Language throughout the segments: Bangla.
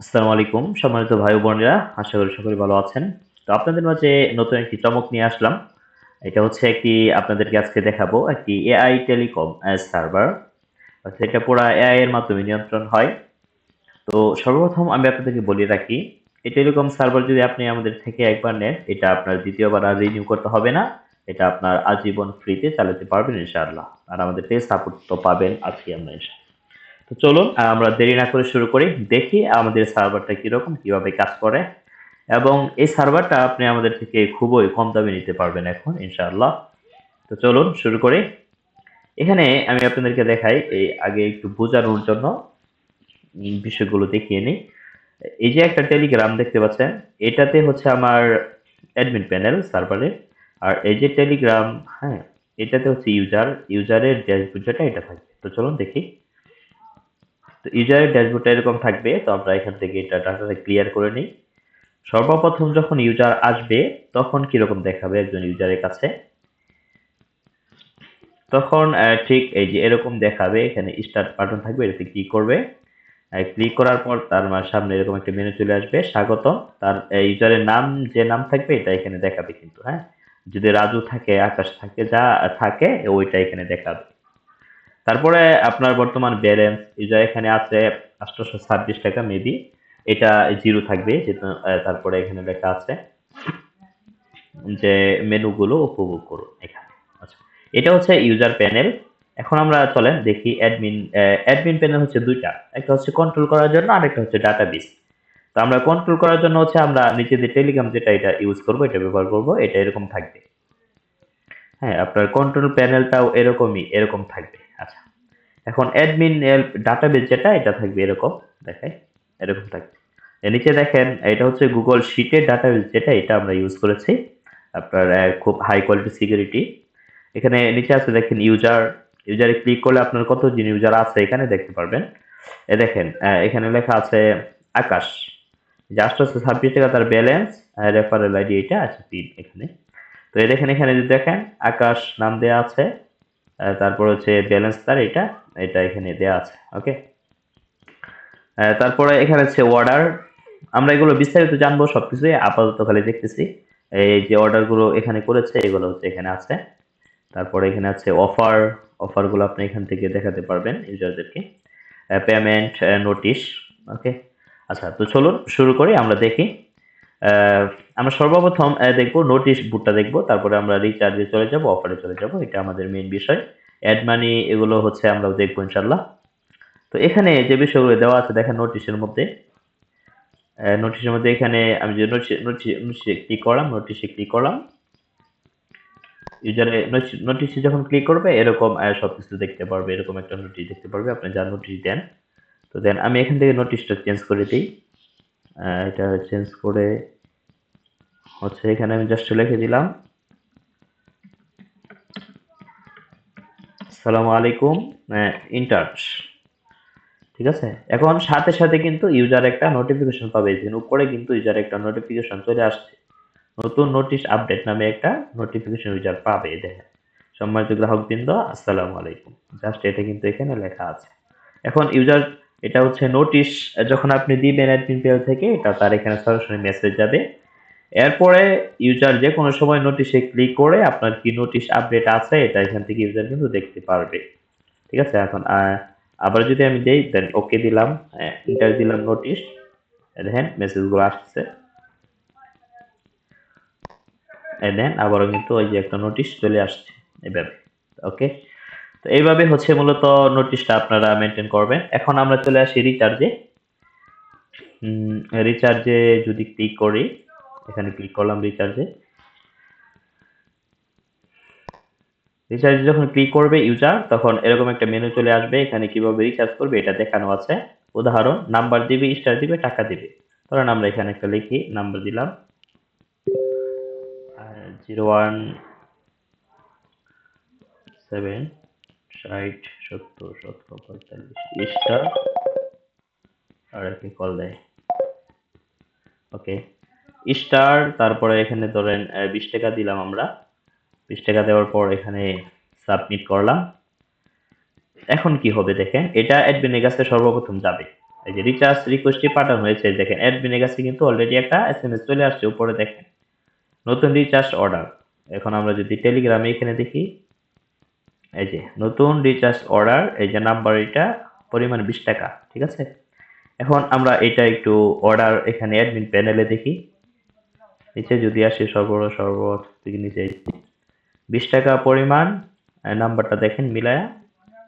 আসসালামু আলাইকুম, সম্মানিত ভাই বোনেরা, আশা করি সকলে ভালো আছেন। তো আপনাদের মাঝে নতুন একটি চমক নিয়ে আসলাম। এটা হচ্ছে একটি, আপনাদেরকে আজকে দেখাবো একটি এআই টেলিকম সার্ভার। এটা পুরো এআই এর মাধ্যমে নিয়ন্ত্রণ হয়। তো সর্বপ্রথম আমি আপনাদেরকে বলে রাখি, এই টেলিকম সার্ভার যদি আপনি আমাদের থেকে একবার নেন, এটা আপনার দ্বিতীয়বার আর রিনিউ করতে হবে না। এটা আপনার আজীবন ফ্রিতে চালাতে পারবেন ইনশাআল্লাহ। আর আমাদের থেকে সাপোর্ট তো পাবেন আজকে আমরা ইনশাআল্লাহ। তো চলুন আমরা দেরি না করে শুরু করি। দেখি আমাদের সার্ভারটা কীরকম, কীভাবে কাজ করে। এবং এই সার্ভারটা আপনি আমাদের থেকে খুবই কম দামে নিতে পারবেন এখন, ইনশাআল্লাহ। তো চলুন শুরু করি। এখানে আমি আপনাদেরকে দেখাই, এই আগে একটু বোঝানোর জন্য বিষয়গুলো দেখিয়ে নিই। এই যে একটা টেলিগ্রাম দেখতে পাচ্ছেন, এটাতে হচ্ছে আমার অ্যাডমিন প্যানেল সার্ভারের। আর এই যে টেলিগ্রাম হ্যাঁ এটাতে হচ্ছে ইউজার ইউজারের ড্যাশবোর্ড যেটা এটা থাকবে। তো চলুন দেখি। তো ইউজারের ড্যাশবোর্ডটা এরকম থাকবে, তো আমরা এখান থেকে এটা ডাটাটা ক্লিয়ার করে নিই। সর্বপ্রথম যখন ইউজার আসবে, তখন কীরকম দেখাবে একজন ইউজারের কাছে? তখন ঠিক এই যে এরকম দেখাবে, এখানে স্টার্ট বাটন থাকবে, এটাতে ক্লিক করবে। ক্লিক করার পর তার সামনে এরকম একটা মেনু চলে আসবে স্বাগত তার ইউজারের নাম, যে নাম থাকবে, এটা এখানে দেখাবে কিন্তু হ্যাঁ? যদি রাজু থাকে, আকাশ থাকে, যা, থাকে, ওইটা এখানে দেখাবে। তারপরে আপনার বর্তমান ব্যালেন্স ইউজার এখানে আছে আটশোশো ছাব্বিশ টাকা মেবি এটা জিরো থাকবে, যেহেতু তারপরে এখানে লেখা আছে যে মেনুগুলো উপভোগ করুন এখানে। আচ্ছা এটা হচ্ছে ইউজার প্যানেল এখন আমরা চলেন দেখি অ্যাডমিন অ্যাডমিন প্যানেল হচ্ছে দুইটা, একটা হচ্ছে কন্ট্রোল করার জন্য আর একটা হচ্ছে ডাটাবেস তো আমরা কন্ট্রোল করার জন্য হচ্ছে আমরা নিজেদের টেলিগ্রাম যেটা, এটা ইউজ করব, এটা ব্যবহার করব, এটা এরকম থাকবে। হ্যাঁ আপনার কন্ট্রোল প্যানেলটাও এরকমই, এরকম থাকবে। আচ্ছা। এখন অ্যাডমিন ডাটাবেস যেটা, এটা থাকবে এরকম, দেখাই, এরকম থাকবে। নিচে দেখেন, এটা হচ্ছে গুগল শিটের ডাটাবেস যেটা, এটা আমরা ইউজ করেছি। আপনার খুব হাই কোয়ালিটি সিকিউরিটি এখানে নিচে আছে দেখেন ইউজার ইউজারে ক্লিক করলে আপনার কতজন ইউজার আছে এখানে দেখতে পারবেন। এ দেখেন এখানে লেখা আছে আকাশ। যে আটশোশো ছাব্বিশ টাকা তার ব্যালেন্স রেফারেল আইডি এটা আছে তিন এখানে। তো এই দেখেন, এখানে যদি দেখেন, আকাশ নাম দেওয়া আছে। তারপর হচ্ছে ব্যালেন্স তার এটা এটা এখানে দেওয়া আছে ওকে তারপরে এখানে হচ্ছে অর্ডার আমরা এগুলো বিস্তারিত জানব সবকিছুই, আপাতত খালি দেখতেছি। এই যে অর্ডারগুলো এখানে করেছে, এগুলো হচ্ছে এখানে আছে। তারপরে এখানে আছে অফার অফারগুলো আপনি এখান থেকে দেখাতে পারবেন ইউজারদেরকে পেমেন্ট নোটিশ ওকে আচ্ছা তো চলুন, শুরু করি, আমরা দেখি। আমরা সর্বপ্রথম দেখব নোটিশ বুটটা দেখব, তারপরে আমরা রিচার্জে চলে যাব অফারে চলে যাব, এটা আমাদের মেন বিষয়। অ্যাড মানি এগুলো হচ্ছে আমরা দেখব ইনশাল্লাহ তো এখানে যে বিষয়গুলো দেওয়া আছে, দেখেন নোটিশের মধ্যে। নোটিশের মধ্যে এখানে আমি যে নোটিশে ক্লিক করলাম নোটিশে ক্লিক করলাম ইউজারে নোটিশে যখন ক্লিক করবে, এরকম সব কিছু দেখতে পারবে, এরকম একটা নোটিশ দেখতে পারবে, আপনি যা নোটিশ দেন। তো দেন, আমি এখান থেকে নোটিশটা চেঞ্জ করে দিই। এটা চেঞ্জ করে হচ্ছে এখানে আমি জাস্ট লিখে দিলাম। আসসালামু আলাইকুম ইন্টার্স ঠিক আছে? এখন সাথে সাথে কিন্তু ইউজার একটা নোটিফিকেশন পাবে। যে উপরে কিন্তু ইউজার একটা নোটিফিকেশন চলে আসছে। নতুন নোটিশ আপডেট নামে একটা নোটিফিকেশন ইউজার পাবে দেখেন। সম্মানিত গ্রাহকবৃন্দ, আসসালামু আলাইকুম। জাস্ট এটা কিন্তু এখানে লেখা আছে। এখন ইউজার এটা হচ্ছে নোটিশ যখন আপনি দিবেন অ্যাডমিন পেজ থেকে, এটা তার এখানে সরাসরি মেসেজ যাবে। এরপরে ইউজার যে কোনো সময় নোটিশে ক্লিক করে আপনার কি নোটিশ আপডেট আছে, এটা এখান থেকে ইউজার কিন্তু দেখতে পারবে। ঠিক আছে? এখন আবার যদি আমি দেই দেন ওকে দিলাম ইন্টার দিলাম নোটিশ দেখেন মেসেজগুলো আসছে। দেন আবারও কিন্তু ওই যে একটা নোটিশ চলে আসছে এইভাবে ওকে তো এইভাবে হচ্ছে মূলত নোটিশটা আপনারা মেনটেন করবেন। এখন আমরা চলে আসি রিচার্জে রিচার্জে যদি ক্লিক করি, এখানে ক্লিক করলাম রিচার্জে রিচার্জে যখন ক্লিক করবে ইউজার তখন এরকম একটা মেনু চলে আসবে। এখানে কীভাবে রিচার্জ করবে এটা দেখানো আছে। উদাহরণ নাম্বার দিবে স্টার দিবে, টাকা দিবে। ধরেন আমরা এখানে একটা লিখি নাম্বার দিলাম। জিরো ওয়ান সেভেন ষাট, সত্তর সতেরো পঁয়তাল্লিশ স্টার আর একটি কল দেয় ওকে। স্টার, তারপরে এখানে ধরেন বিশ টাকা দিলাম আমরা। বিশ টাকা দেওয়ার পর এখানে সাবমিট করলাম। এখন কি হবে দেখেন, এটা অ্যাডমিনের কাছে সর্বপ্রথম যাবে। এই যে রিচার্জ রিকোয়েস্টটি পাঠানো হয়েছে, দেখেন অ্যাডমিনের কাছে কিন্তু অলরেডি একটা এসএমএস চলে আসছে উপরে, দেখেন। নতুন রিচার্জ অর্ডার এখন আমরা যদি টেলিগ্রামে এখানে দেখি এই যে নতুন রিচার্জ অর্ডার এই যে নাম্বার এটা, পরিমাণ বিশ টাকা, ঠিক আছে? এখন আমরা এটা একটু অর্ডার এখানে অ্যাডমিন প্যানেলে দেখি। নিচে যদি আসি সর্ব সর্ব থেকে নিচে বিশ টাকা পরিমাণ নাম্বারটা দেখেন মিলায়া।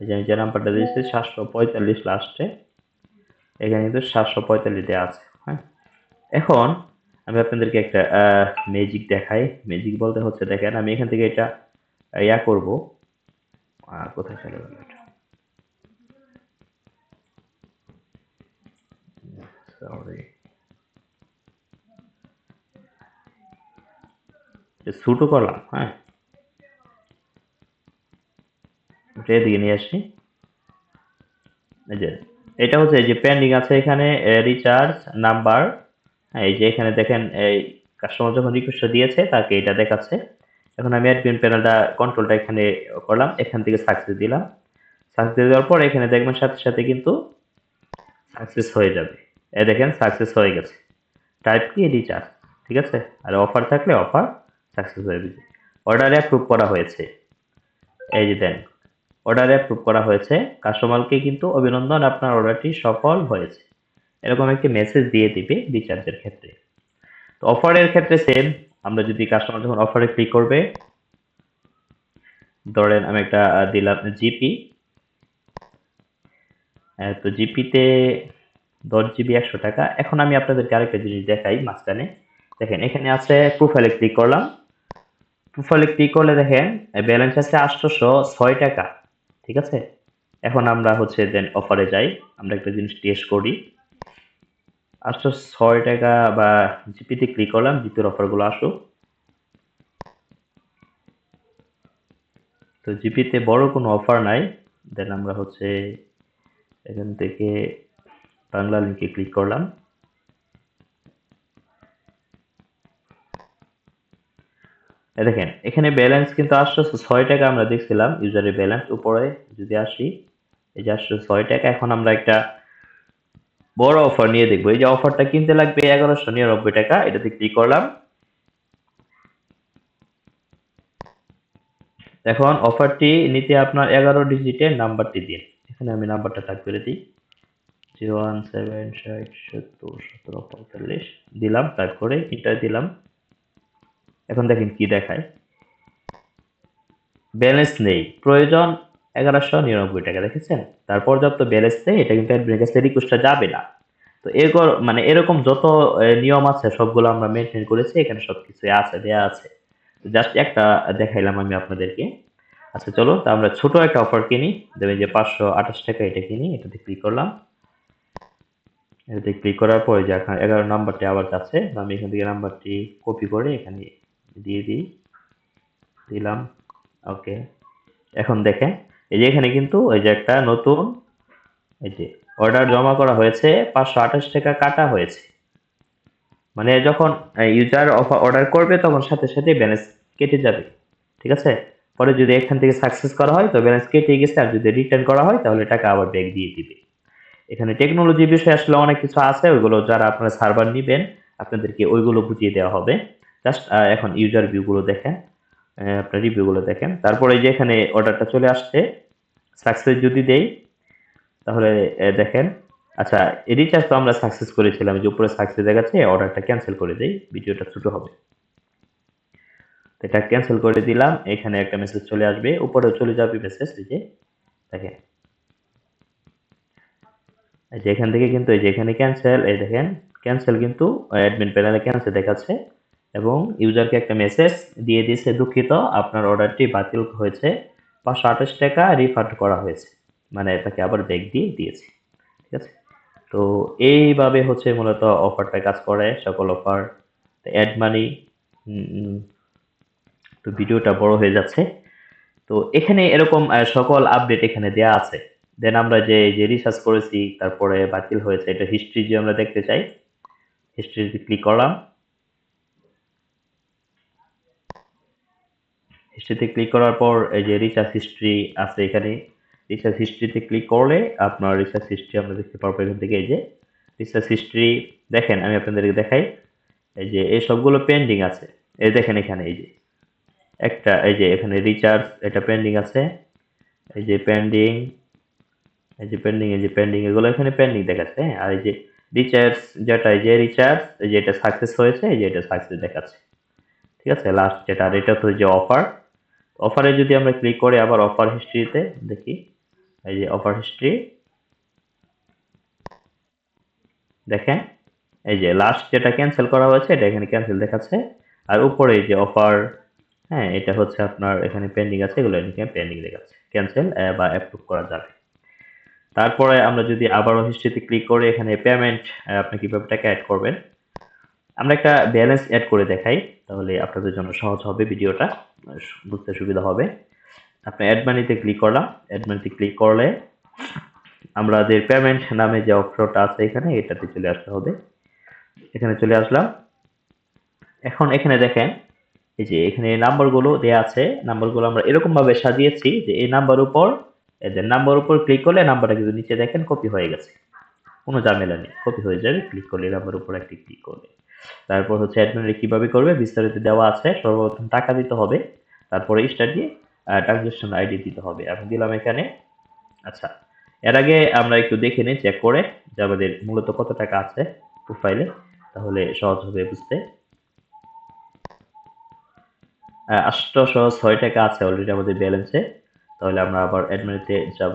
এই যে আমি যে নাম্বারটা দিয়েছি, সাতশো পঁয়তাল্লিশ লাস্টে এখানে কিন্তু সাতশো পঁয়তাল্লিশ দেওয়া আছে হ্যাঁ? এখন আমি আপনাদেরকে একটা ম্যাজিক দেখাই। ম্যাজিক বলতে হচ্ছে, দেখেন আমি এখান থেকে এটা ইয়া করব। আহ, কোথায় চলে গেল সরি ছোটো করলাম হ্যাঁ? এদিকে নিয়ে আসি। এই যে এটা হচ্ছে এই যে পেন্ডিং আছে এখানে রিচার্জ নাম্বার হ্যাঁ এই যে এখানে দেখেন এই কাস্টমার যখন রিকোয়েস্টটা দিয়েছে তাকে এটা দেখাচ্ছে। এখন আমি অ্যাডমিন প্যানেলটা কন্ট্রোলটা এখানে করলাম, এখান থেকে সাকসেস দিলাম। সাকসেস দেওয়ার পর এখানে দেখবেন সাথে সাথে কিন্তু সাকসেস হয়ে যাবে। এ দেখেন সাকসেস হয়ে গেছে। টাইপ কি? রিচার্জ ঠিক আছে? আর অফার থাকলে অফার সাকসেস হয়ে যাবে। অর্ডারে অ্যাপ্রুভ করা হয়েছে। এই যে দেন অর্ডারে অ্যাপ্রুভ করা হয়েছে। কাস্টমারকে কিন্তু অভিনন্দন, আপনার অর্ডারটি সফল হয়েছে। এরকম একটি মেসেজ দিয়ে দিবে রিচার্জের ক্ষেত্রে। তো অফারের ক্ষেত্রে সেম আমরা যদি কাস্টমার যখন অফারে ক্লিক করবে, ধরেন আমি একটা দিলাম জিপি তো জিপিতে দশ জিবি একশো টাকা। এখন আমি আপনাদেরকে আরেকটা জিনিস দেখাই মাঝখানে। দেখেন, এখানে আছে প্রোফাইলে ক্লিক করলাম। প্রোফাইলে ক্লিক করলে দেখেন ব্যালেন্স আছে আটশোশো ছয় টাকা। ঠিক আছে? এখন আমরা হচ্ছে দেন অফারে যাই। আমরা একটা জিনিস টেস্ট করি। আটশো ছয় টাকা বা জিপিতে ক্লিক করলাম জিপির অফারগুলো আসুক। তো জিপিতে বড় কোনো অফার নাই। দেন আমরা হচ্ছে এখান থেকে বাংলা লিঙ্কে ক্লিক করলাম। দেখেন, এখানে ব্যালেন্স কিন্তু আসছে ছয় টাকা আমরা দেখছিলাম ইউজারের ব্যালেন্স উপরে যদি আসি, এই যে আসছে ছয় টাকা, এখন আমরা একটা বড় অফার নিয়ে দেখব এই যে অফারটা কিনতে লাগবে এগারোশো নিরানব্বই টাকা এটাতে ক্লিক করলাম এখন অফারটি নিতে আপনার এগারো ডিজিটের নাম্বারটি দিন এখানে আমি নাম্বারটা টাইপ করে দিই জিরো ওয়ান সেভেন ষাট সত্তর সতেরো পঁয়তাল্লিশ দিলাম টাইপ করে এন্টার দিলাম এখন দেখেন কি দেখায় ব্যালেন্স নেই প্রয়োজন এগারোশো নিরানব্বই টাকা, দেখেছেন? তার পর্যাপ্ত ব্যালেন্স নেই এটা কিন্তু কাছে রিকোয়েস্টটা যাবে না। তো এরকম মানে এরকম যত নিয়ম আছে, সবগুলো আমরা মেনটেন করেছি, এখানে সব কিছু আছে, দেয়া আছে। জাস্ট একটা দেখাইলাম আমি আপনাদেরকে। আচ্ছা চলো, তা আমরা ছোট একটা অফার কিনি। দেবেন যে পাঁচশো আঠাশ টাকা এটা কিনি, এটাতে ক্লিক করলাম। এটাতে ক্লিক করার পরে যে এখন এগারো নাম্বারটি আবার যাচ্ছে আমি এখান থেকে নাম্বারটি কপি করে এখানে দিয়ে দিই। দিলাম ওকে এখন দেখেন এই যে এখানে কিন্তু এই যে একটা নতুন এই যে অর্ডার জমা করা হয়েছে, পাঁচশো আঠাশ টাকা কাটা হয়েছে। মানে যখন ইউজার অর্ডার করবে, তখন সাথে সাথে ব্যালেন্স কেটে যাবে, ঠিক আছে? পরে যদি এখান থেকে সাকসেস করা হয়, তো ব্যালেন্স কেটে গেছে, আর যদি রিটার্ন করা হয়, তাহলে টাকা আবার ব্যাক দিয়ে দিবে। এখানে টেকনোলজি বিষয়ে আসলে অনেক কিছু আছে, ওইগুলো যারা আপনারা সার্ভার নেবেন, আপনাদেরকে ওইগুলো বুঝিয়ে দেওয়া হবে। জাস্ট এখন ইউজার ভিউগুলো দেখেন। আপনার রিভিউগুলো দেখেন। তারপরে যে এখানে অর্ডারটা চলে আসছে সাকসেস যদি দেই, তাহলে দেখেন। আচ্ছা রিচার্জ তো আমরা সাকসেস করেছিলাম যে উপরে সাকসেস দেখাচ্ছে অর্ডারটা ক্যান্সেল করে দেই, ভিডিওটা ছোট হবে। এটা ক্যান্সেল করে দিলাম, এখানে একটা মেসেজ চলে আসবে, উপরেও চলে যাবে মেসেজ এই যে, দেখেন। এই যে এখান থেকে কিন্তু, এই যে এখানে ক্যান্সেল এই দেখেন ক্যান্সেল কিন্তু অ্যাডমিন প্যানেলে ক্যান্সেল দেখাচ্ছে। এবং ইউজারকে একটা মেসেজ দিয়ে দিয়েছে, দুঃখিত, আপনার অর্ডারটি বাতিল হয়েছে। পাঁচশো আঠাশ টাকা রিফান্ড করা হয়েছে। মানে তাকে আবার ব্যাক দিয়ে দিয়েছে। ঠিক আছে? তো এইভাবে হচ্ছে মূলত অফারটা কাজ করে, সকল অফার অ্যাড মানি তো ভিডিওটা বড় হয়ে যাচ্ছে। তো এখানে এরকম সকল আপডেট এখানে দেয়া আছে। দেন আমরা যে যে রিসার্চ করেছি, তারপরে বাতিল হয়েছে, এটা হিস্ট্রি যে আমরা দেখতে চাই হিস্ট্রিতে ক্লিক করলাম। হিস্ট্রিতে ক্লিক করার পর এই যে রিচার্জ হিস্ট্রি আছে এখানে রিসার্চ হিস্ট্রিতে ক্লিক করলে আপনার রিসার্চ হিস্ট্রি আমরা দেখতে পারব এখান থেকে এই যে রিসার্চ হিস্ট্রি দেখেন আমি আপনাদেরকে দেখাই এই যে এই সবগুলো পেন্ডিং আছে এই দেখেন এখানে এই যে একটা এই যে এখানে রিচার্জ এটা পেন্ডিং আছে এই যে পেন্ডিং এই যে পেন্ডিং এই যে পেন্ডিং এগুলো এখানে পেন্ডিং দেখাচ্ছে হ্যাঁ? আর এই যে রিচার্জ যেটা এই যে রিচার্জ এই যে এটা সাকসেস হয়েছে এই যে এটা সাকসেস দেখাচ্ছে ঠিক আছে লাস্ট যেটা আর এটা তো যে অফার অফারে যদি আমরা ক্লিক করি আবার অফার হিস্ট্রিতে দেখি। এই যে অফার হিস্ট্রি দেখেন, এই যে লাস্ট যেটা ক্যান্সেল করা হয়েছে, এটা এখানে ক্যান্সেল দেখাচ্ছে। আর উপরে যে অফার হ্যাঁ এটা হচ্ছে আপনার এখানে পেন্ডিং আছে, এগুলো এখানে পেন্ডিং দেখাচ্ছে। ক্যান্সেল বা অ্যাপ্রুভ করা যাবে। তারপরে আমরা যদি আবারও হিস্ট্রিতে ক্লিক করে, এখানে পেমেন্ট আপনি কীভাবে টাকা অ্যাড করবেন? আমরা একটা ব্যালেন্স অ্যাড করে দেখাই, তাহলে আপনাদের জন্য সহজ হবে ভিডিওটা বুঝতে সুবিধা হবে। আপনি অ্যাড মানিতে ক্লিক করলাম অ্যাড মানিতে ক্লিক করলে আমাদের পেমেন্ট নামে যে অপশনটা আছে এখানে, এটাতে চলে আসতে হবে। এখানে চলে আসলাম। এখন এখানে দেখেন, এই যে এখানে নাম্বারগুলো দেয়া আছে নাম্বারগুলো আমরা এরকমভাবে সাজিয়েছি যে এই নাম্বার উপর এদের নাম্বার উপর ক্লিক করলে নাম্বারটা কিন্তু নিচে দেখেন কপি হয়ে গেছে। কোনো ঝামেলা নেই কপি হয়ে যাবে ক্লিক করলে নাম্বার উপর একটি ক্লিক করলে তারপর হচ্ছে অ্যাডমিনে কীভাবে করবে বিস্তারিত দেওয়া আছে, সর্বপ্রথম টাকা দিতে হবে, তারপরে স্টার দিয়ে ট্রানজ্যাকশন আইডি দিতে হবে। আমি দিলাম এখানে। আচ্ছা এর আগে আমরা একটু দেখে নিই চেক করে, যে আমাদের মূলত কত টাকা আছে প্রোফাইলে তাহলে সহজ হবে বুঝতে। আটশোশো ছয় টাকা আছে অলরেডি আমাদের ব্যালেন্সে তাহলে আমরা আবার অ্যাডমিনিতে যাব।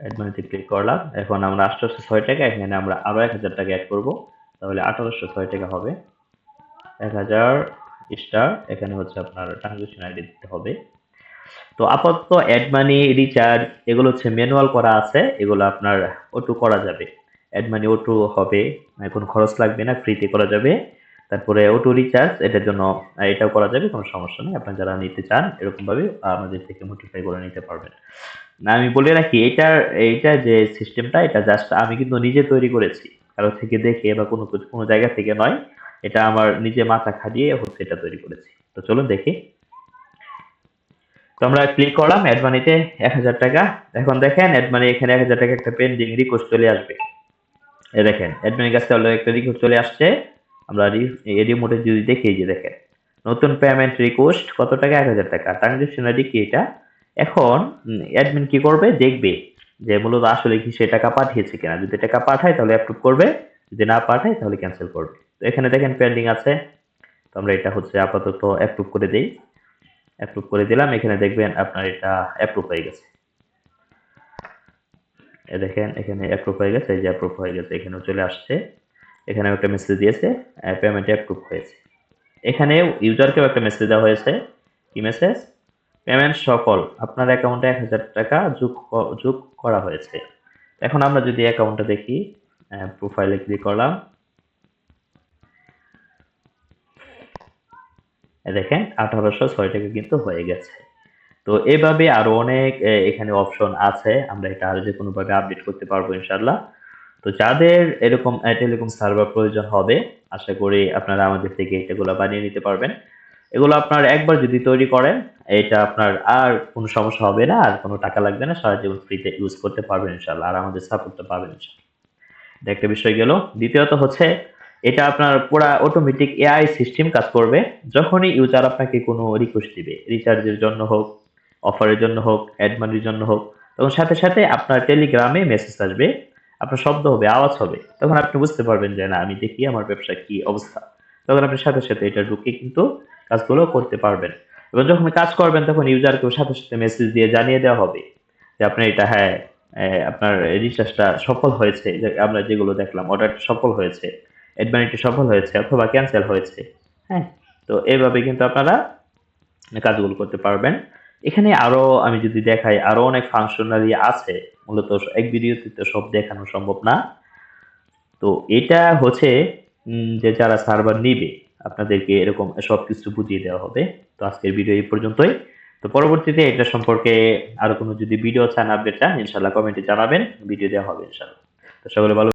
অ্যাডমিনিতে ক্লিক করলাম। এখন আমরা আটশোশো ছয় টাকা, এখানে আমরা আরও এক হাজার টাকা অ্যাড করব। তাহলে আঠারোশো ছয় টাকা হবে। এক হাজার স্টার এখানে হচ্ছে আপনার ট্রানজেকশন আইডি দিতে হবে। তো আপাতত অ্যাড মানি রিচার্জ এগুলো হচ্ছে ম্যানুয়াল করা আছে। এগুলো আপনার ওটু করা যাবে। অ্যাড মানি ওটু হবে কোনো খরচ লাগবে না ফ্রিতে করা যাবে। তারপরে অটো রিচার্জ এটার জন্য এটাও করা যাবে, কোনো সমস্যা নেই। আপনারা যারা নিতে চান, এরকমভাবে আমাদের থেকে মোটিফাই করে নিতে পারবেন। আমি বলে রাখি, এটার, এইটা যে সিস্টেমটা এটা জাস্ট আমি কিন্তু নিজে তৈরি করেছি। কারও থেকে দেখে বা কোনো কোনো জায়গা থেকে নয়। এটা আমার নিজে মাথা খাটিয়ে হচ্ছে এটা তৈরি করেছি। তো চলুন দেখি। তো আমরা ক্লিক করলাম অ্যাডমানিতে এক হাজার টাকা। এখন দেখেন অ্যাডমানি এখানে এক হাজার টাকা একটা পেন্ডিং রিকোয়েস্ট চলে আসবে। দেখেন অ্যাডমানির কাছে একটা রিকোয়েস্ট চলে আসছে। আমরা রিমোটে যদি দেখি যে দেখেন, নতুন পেমেন্ট রিকোয়েস্ট কত টাকা? এক হাজার টাকা। ট্রানজেকশন আইডি কি এটা? এখন অ্যাডমিন কি করবে? দেখবে যে মূলত আসলে কি সে টাকা পাঠিয়েছে কিনা। যদি টাকা পাঠায়, তাহলে অ্যাপ্রুভ করবে। যদি না পাঠায়, তাহলে ক্যান্সেল করবে। তো এখানে দেখেন পেন্ডিং আছে। তো আমরা এটা হচ্ছে আপাতত অ্যাপ্রুভ করে দিই। অ্যাপ্রুভ করে দিলাম। এখানে দেখবেন আপনার এটা অ্যাপ্রুভ হয়ে গেছে। দেখেন, এখানে অ্যাপ্রুভ হয়ে গেছে। এই যে অ্যাপ্রুভ হয়ে গেছে, এখানেও চলে আসছে। এখানে একটা মেসেজ দিয়েছে পেমেন্ট অ্যাপ্রুভ হয়েছে। এখানে ইউজারকেও একটা মেসেজ দেওয়া হয়েছে। কি মেসেজ পেমেন্ট সফল। আপনার অ্যাকাউন্টে এক হাজার টাকা যোগ যোগ করা হয়েছে। এখন আমরা যদি অ্যাকাউন্টটা দেখি প্রোফাইলে ক্লিক করলাম। দেখেন, আঠারোশো ছয় টাকা কিন্তু হয়ে গেছে। তো এভাবে আরও অনেক এখানে অপশন আছে। আমরা এটা আরও যে কোনোভাবে আপডেট করতে পারব ইনশাল্লাহ তো যাদের এরকম টেলিকম সার্ভার প্রয়োজন হবে, আশা করি আপনারা আমাদের থেকে এগুলো বানিয়ে নিতে পারবেন। এগুলো আপনার একবার যদি তৈরি করেন, এটা আপনার আর কোনো সমস্যা হবে না, আর কোনো টাকা লাগবে না, সারা জীবন ফ্রিতে ইউজ করতে পারবেন ইনশাল্লাহ আর আমাদের সাপোর্টটা পাবেন ইনশাল্লাহ একটা বিষয় গেল। দ্বিতীয়ত হচ্ছে, এটা আপনার পুরা অটোমেটিক এআই সিস্টেম কাজ করবে, যখনই ইউজার আপনাকে কোনো রিকোয়েস্ট দিবে রিচার্জের জন্য হোক অফারের জন্য হোক অ্যাড মানির জন্য হোক, তখন সাথে সাথে আপনার টেলিগ্রামে মেসেজ আসবে আপনার শব্দ হবে আওয়াজ হবে তখন আপনি বুঝতে পারবেন যে না আমি দেখি আমার ব্যবসার কি অবস্থা। তখন আপনি সাথে সাথে এটা ঢুকে কিন্তু কাজগুলো করতে পারবেন। এবং যখন কাজ করবেন তখন ইউজারকেও সাথে সাথে মেসেজ দিয়ে জানিয়ে দেওয়া হবে যে আপনার এটা হ্যাঁ আপনার রিচার্জটা সফল হয়েছে আমরা যেগুলো দেখলাম অর্ডারটা সফল হয়েছে অ্যাডমানিটি সফল হয়েছে অথবা ক্যান্সেল হয়েছে। হ্যাঁ। তো এইভাবে কিন্তু আপনারা কাজগুলো করতে পারবেন। এখানে আরও আমি যদি দেখাই, আরও অনেক ফাংশনালি আছে। মূলত এক ভিডিওতে তো সব দেখানো সম্ভব না। তো এটা হচ্ছে যে যারা সার্ভার নিবে, আপনাদেরকে এরকম সব কিছু বুঝিয়ে দেওয়া হবে। তো আজকের ভিডিও এই পর্যন্তই। তো পরবর্তীতে এটা সম্পর্কে আরও কোনো যদি ভিডিও চান আপডেট চান ইনশাল্লাহ কমেন্টে জানাবেন। ভিডিও দেওয়া হবে ইনশাল্লাহ তো সকলে ভালো